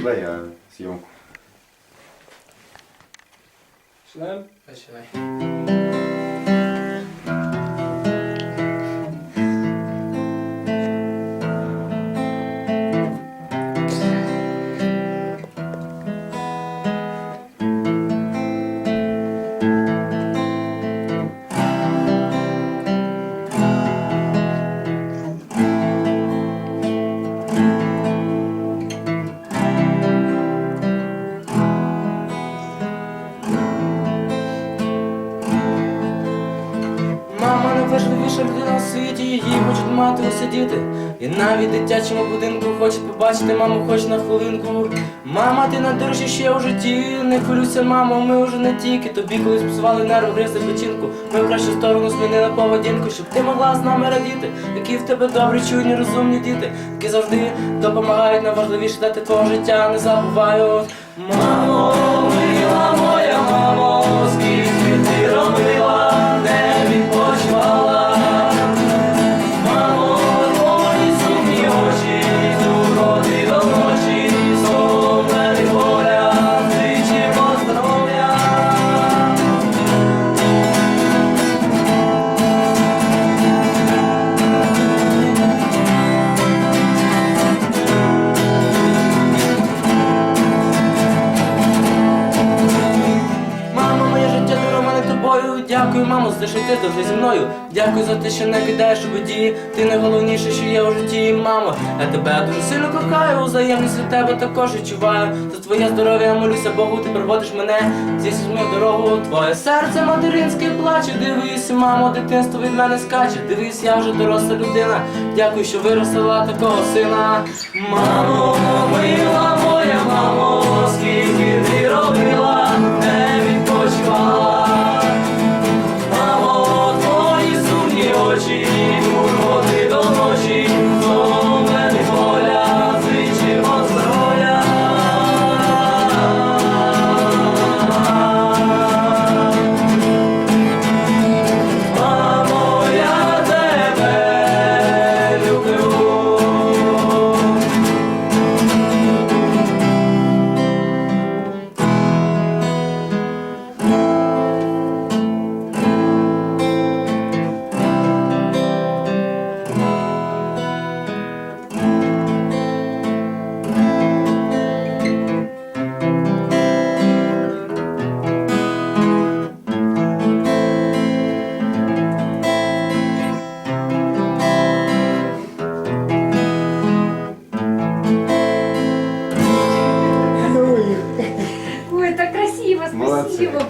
геймплей, а зйомку. Починаємо? Найважливіша людина у світі, її хочуть мати усі діти. І навіть в дитячому будинку хочуть побачити маму хоч на хвилинку. Мама, ти найдорожча ще у житті. Не хвилюйся, мамо, ми вже не тільки. Тобі колись псували нерву, гризли печінку. Ми в кращу сторону змінили поведінку, щоб ти могла з нами радіти. Які в тебе добрі, чуйні, розумні діти, які завжди допомагають найважливіше для такого життя, не забувають. Мамо, мила Дякую, мамо, за те, що ти завжди зі мною. Дякую за те, що не кидаєш у біді. Ти найголовніше, що є у житті, мамо. Я тебе дуже сильно кохаю, взаємність від тебе також відчуваю. За твоє здоров'я я молюся Богу, ти проводиш мене. Зі мою дорогу. Твоє серце материнське плаче. Дивись, мамо, дитинство від мене скаче. Дивись, я вже доросла людина. Дякую, що виростила такого сина. Мамо, мила моя мамо, скільки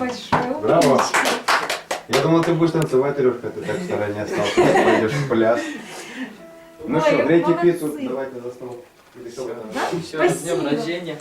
большое. Браво. Я думал, ты будешь танцевать, Илюшка, ты так в стороне остался. Пойдешь в пляс. Ну Ой, что, грейте молодцы. пиццу, давайте за стол. Или что вы там? Да? Раз с днем Спасибо. рождения.